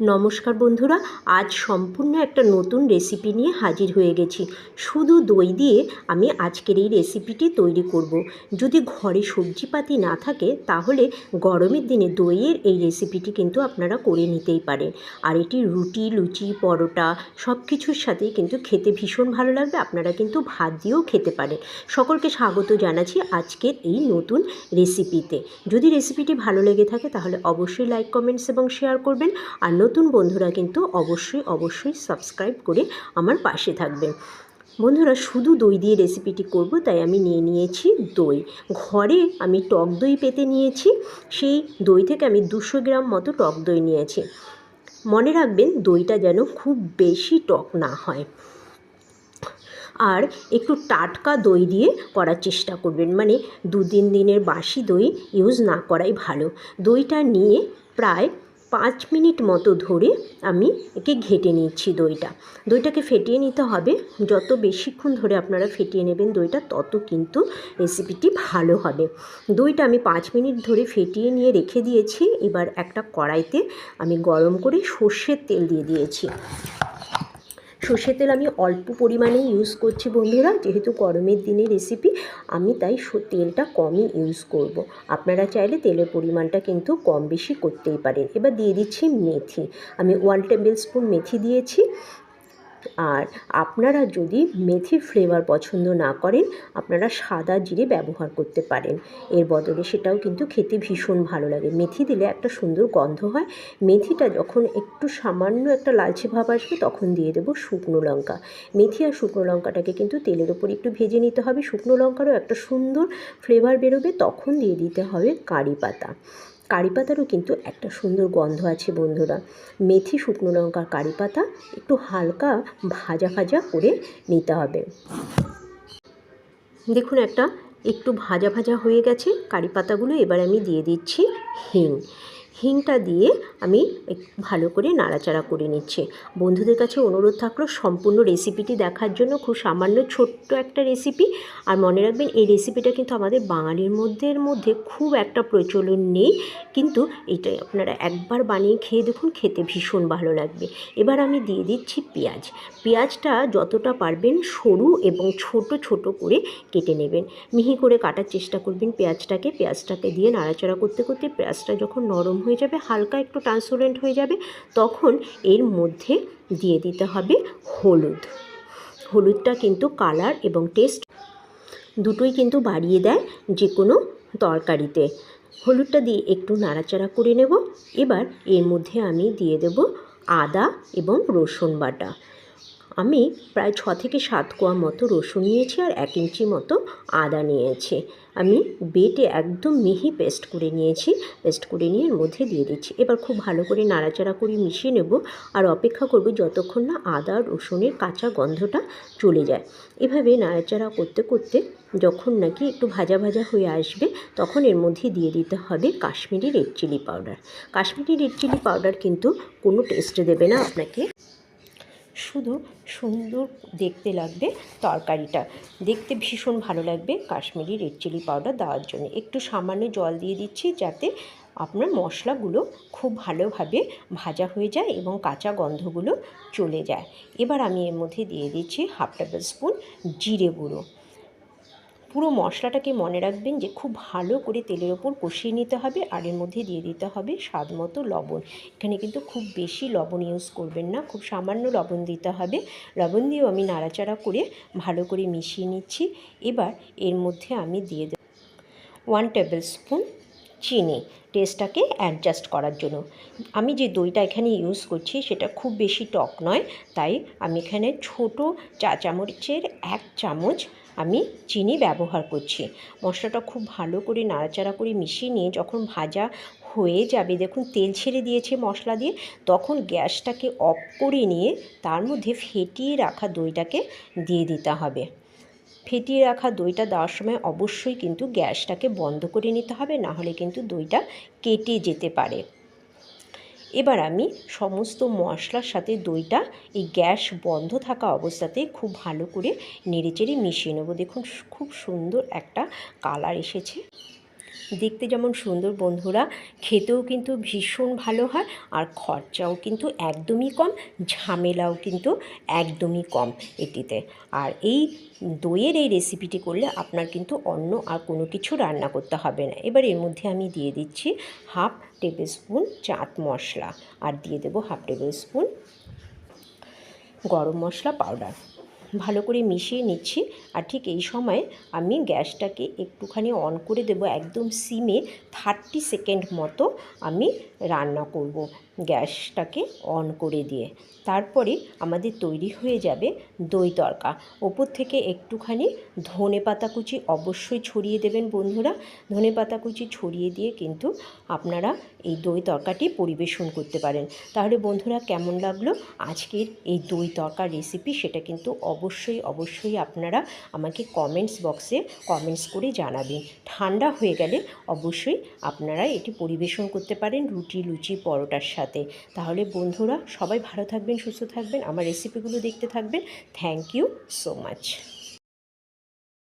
নমস্কার বন্ধুরা, আজ সম্পূর্ণ একটা নতুন রেসিপি নিয়ে হাজির হয়ে গেছি। শুধু দই দিয়ে আমি আজকের এই রেসিপিটি তৈরি করব। যদি ঘরে সবজিপাতি না থাকে, তাহলে গরমের দিনে দইয়ের এই রেসিপিটি কিন্তু আপনারা করে নিতেই পারেন। আর এটি রুটি, লুচি, পরোটা সব কিছুর সাথেই কিন্তু খেতে ভীষণ ভালো লাগবে। আপনারা কিন্তু ভাত দিয়েও খেতে পারেন। সকলকে স্বাগত জানাচ্ছি আজকের এই নতুন রেসিপিতে যদি রেসিপিটি ভালো লেগে থাকে, তাহলে অবশ্যই লাইক কমেন্টস এবং শেয়ার করবেন। আর নতুন বন্ধুরা কিন্তু অবশ্যই অবশ্যই সাবস্ক্রাইব করে আমার পাশে থাকবেন বন্ধুরা, শুধু দই দিয়ে রেসিপিটি করব, তাই আমি নিয়ে নিয়েছি দই। ঘরে আমি টক দই পেতে নিয়েছি, সেই দই থেকে আমি দুশো গ্রাম মতো টক দই নিয়েছি। মনে রাখবেন, দইটা যেন খুব বেশি টক না হয়। আর একটু টাটকা দই দিয়ে করার চেষ্টা করবেন মানে দু তিন দিনের বাসি দই ইউজ না করাই ভালো। দইটা নিয়ে প্রায় পাঁচ মিনিট মতো ধরে আমি একে ঘেটে নিচ্ছি দইটা। দইটাকে ফেটিয়ে নিতে হবে। যত বেশিক্ষণ ধরে আপনারা ফেটিয়ে নেবেন দইটা, তত কিন্তু রেসিপিটি ভালো হবে। দইটা আমি পাঁচ মিনিট ধরে ফেটিয়ে নিয়ে রেখে দিয়েছি। এবার একটা কড়াইতে আমি গরম করে সর্ষের তেল দিয়ে দিয়েছি। সর্ষের তেল আমি অল্প পরিমাণে ইউজ করছি বন্ধুরা। যেহেতু গরমের দিনে রেসিপি আমি তাই তেলটা কমই ইউজ করব। আপনারা চাইলে তেলের পরিমাণটা কিন্তু কম বেশি করতেই পারেন। এবার দিয়ে দিচ্ছি মেথি। আমি ওয়ান টেবিল স্পুন মেথি দিয়েছি। আর আপনারা যদি মেথির ফ্লেভার পছন্দ না করেন, আপনারা সাদা জিরে ব্যবহার করতে পারেন। এর বদলে সেটাও কিন্তু খেতে ভীষণ ভালো লাগে। মেথি দিলে একটা সুন্দর গন্ধ হয়। মেথিটা যখন একটু সামান্য একটা লালচে ভাব আসবে, তখন দিয়ে দেবো শুকনো লঙ্কা। মেথি আর শুকনো লঙ্কাটাকে কিন্তু তেলের ওপর একটু ভেজে নিতে হবে। শুকনো লঙ্কারও একটা সুন্দর ফ্লেভার বেরোবে, তখন দিয়ে দিতে হবে কারি পাতা। কারি পাতারও কিন্তু একটা সুন্দর গন্ধ আছে বন্ধুরা। মেথি, শুকনো লঙ্কার কারি পাতা একটু হালকা ভাজা ভাজা করে নিতে হবে। দেখুন একটা, একটু ভাজা ভাজা হয়ে গেছে। কারি পাতাগুলো এবার আমি দিয়ে দিচ্ছি হিং। হিংটা দিয়ে আমি ভালো করে নাড়াচাড়া করে নিচ্ছি। বন্ধুদের কাছে অনুরোধ থাকল সম্পূর্ণ রেসিপিটি দেখার জন্য, খুব সামান্য ছোট্ট একটা রেসিপি আর মনে রাখবেন, এই রেসিপিটা কিন্তু আমাদের বাঙালির মধ্যে মধ্যে খুব একটা প্রচলন নেই। কিন্তু এটা আপনারা একবার বানিয়ে খেয়ে দেখুন, খেতে ভীষণ ভালো লাগবে। এবার আমি দিয়ে দিচ্ছি পেঁয়াজ। পেঁয়াজটা যতটা পারবেন সরু এবং ছোট ছোট করে কেটে নেবেন। মিহি করে কাটার চেষ্টা করবেন পেঁয়াজটাকে। পেঁয়াজটাকে দিয়ে নাড়াচাড়া করতে করতে পেঁয়াজটা যখন নরম হয়ে যাবে, হালকা একটু ট্রান্সপারেন্ট হয়ে যাবে, তখন এর মধ্যে দিয়ে দিতে হবে হলুদ। হলুদটা কিন্তু কালার এবং টেস্ট দুটোই কিন্তু বাড়িয়ে দেয় যে কোনো তরকারিতে। হলুদটা দিয়ে একটু নাড়াচাড়া করে নেব। এবার এর মধ্যে আমি দিয়ে দেব আদা এবং রসুন বাটা। আমি প্রায় ছ থেকে সাত কোয়া মতো রসুন নিয়েছি আর এক ইঞ্চি মতো আদা নিয়েছি। আমি বেটে একদম মিহি পেস্ট করে নিয়েছি। পেস্ট করে নিয়ে এর মধ্যে দিয়ে দিচ্ছি। এবার খুব ভালো করে নাড়াচাড়া করে মিশিয়ে নেব আর অপেক্ষা করব যতক্ষণ না আদা রসুনের কাঁচা গন্ধটা চলে যায়। এভাবে নাড়াচাড়া করতে করতে যখন নাকি একটু ভাজা ভাজা হয়ে আসবে তখন এর মধ্যে দিয়ে দিতে হবে Kashmiri red chilli powder. Kashmiri red chilli powder কিন্তু কোনো টেস্ট দেবে না আপনাকে। শুধু সুন্দর দেখতে লাগবে তরকারিটা। দেখতে ভীষণ ভালো লাগবে। কাশ্মীরি রেড চিলি পাউডার দেওয়ার জন্য। একটু সামান্য জল দিয়ে দিচ্ছি যাতে আপনার মশলাগুলো খুব ভালোভাবে ভাজা হয়ে যায় এবং কাঁচা গন্ধগুলো চলে যায়। এবার আমি এর মধ্যে দিয়ে দিচ্ছি হাফ টেবিল স্পুন জিরে গুঁড়ো। পুরো মশলাটাকে মনে রাখবেন যে খুব ভালো করে তেলের ওপর কষিয়ে নিতে হবে আর এর মধ্যে দিয়ে দিতে হবে স্বাদ মতো লবণ। এখানে কিন্তু খুব বেশি লবণ ইউজ করবেন না, খুব সামান্য লবণ দিতে হবে। লবণ দিয়েও আমি নাড়াচাড়া করে ভালো করে মিশিয়ে নিচ্ছি। এবার এর মধ্যে আমি দিয়ে দেব ওয়ান টেবিল স্পুন চিনি। টেস্টটাকে অ্যাডজাস্ট করার জন্য। আমি যে দইটা এখানে ইউজ করছি সেটা খুব বেশি টক নয়, তাই আমি এখানে ছোট চা চামচের এক চামচ আমি চিনি ব্যবহার করছি। মশলাটা খুব ভালো করে নাড়াচাড়া করে মিশিয়ে নিয়ে যখন ভাজা হয়ে যাবে, দেখুন তেল ছেড়ে দিয়েছে মশলা দিয়ে, তখন গ্যাসটাকে অফ করে নিয়ে তার মধ্যে ফেটিয়ে রাখা দইটাকে দিয়ে দিতে হবে। ফেটিয়ে রাখা দইটা দেওয়ার সময় অবশ্যই কিন্তু গ্যাসটাকে বন্ধ করে নিতে হবে না হলে কিন্তু দইটা কেটে যেতে পারে। এবার আমি সমস্ত মশলার সাথে দইটা, এই গ্যাস বন্ধ থাকা অবস্থাতে খুব ভালো করে নেড়েচেড়ে মিশিয়ে নেব। দেখুন, খুব সুন্দর একটা কালার এসেছে। দেখতে যেমন সুন্দর বন্ধুরা, খেতেও কিন্তু ভীষণ ভালো হয় আর খরচাও কিন্তু একদমই কম, ঝামেলাও কিন্তু একদমই কম এটিতে। আর এই দইয়ের এই রেসিপিটি করলে আপনার কিন্তু অন্য আর কোনো কিছু রান্না করতে হবে না। এবার এর মধ্যে আমি দিয়ে দিচ্ছি half tablespoon chaat masala. আর দিয়ে দেবো হাফ টেবিল স্পুন গরম মশলা পাউডার ভালো করে মিশিয়ে নিচ্ছি। আর ঠিক এই সময় আমি গ্যাসটাকে একটুখানি অন করে দেব একদম সিমে থার্টি সেকেন্ড মতো আমি রান্না করব। গ্যাসটাকে অন করে দিয়ে তারপরে আমাদের তৈরি হয়ে যাবে দই তরকা ওপর থেকে একটুখানি ধনে পাতা কুচি অবশ্যই ছড়িয়ে দেবেন বন্ধুরা। ধনে পাতা কুচি ছড়িয়ে দিয়ে কিন্তু আপনারা এই দই তরকাটি পরিবেশন করতে পারেন। তাহলে বন্ধুরা কেমন লাগল? আজকের এই দই তরকার রেসিপি সেটা কিন্তু অবশ্যই অবশ্যই আপনারা আমাকে কমেন্টস বক্সে কমেন্টস করে জানাবেন। ঠান্ডা হয়ে গেলে অবশ্যই আপনারা এটি পরিবেশন করতে পারেন রুটি, লুচি, পরোটার সাথে। তাহলে বন্ধুরা, সবাই ভালো থাকবেন, সুস্থ থাকবেন, আমার রেসিপিগুলো দেখতে থাকবেন। Thank you so much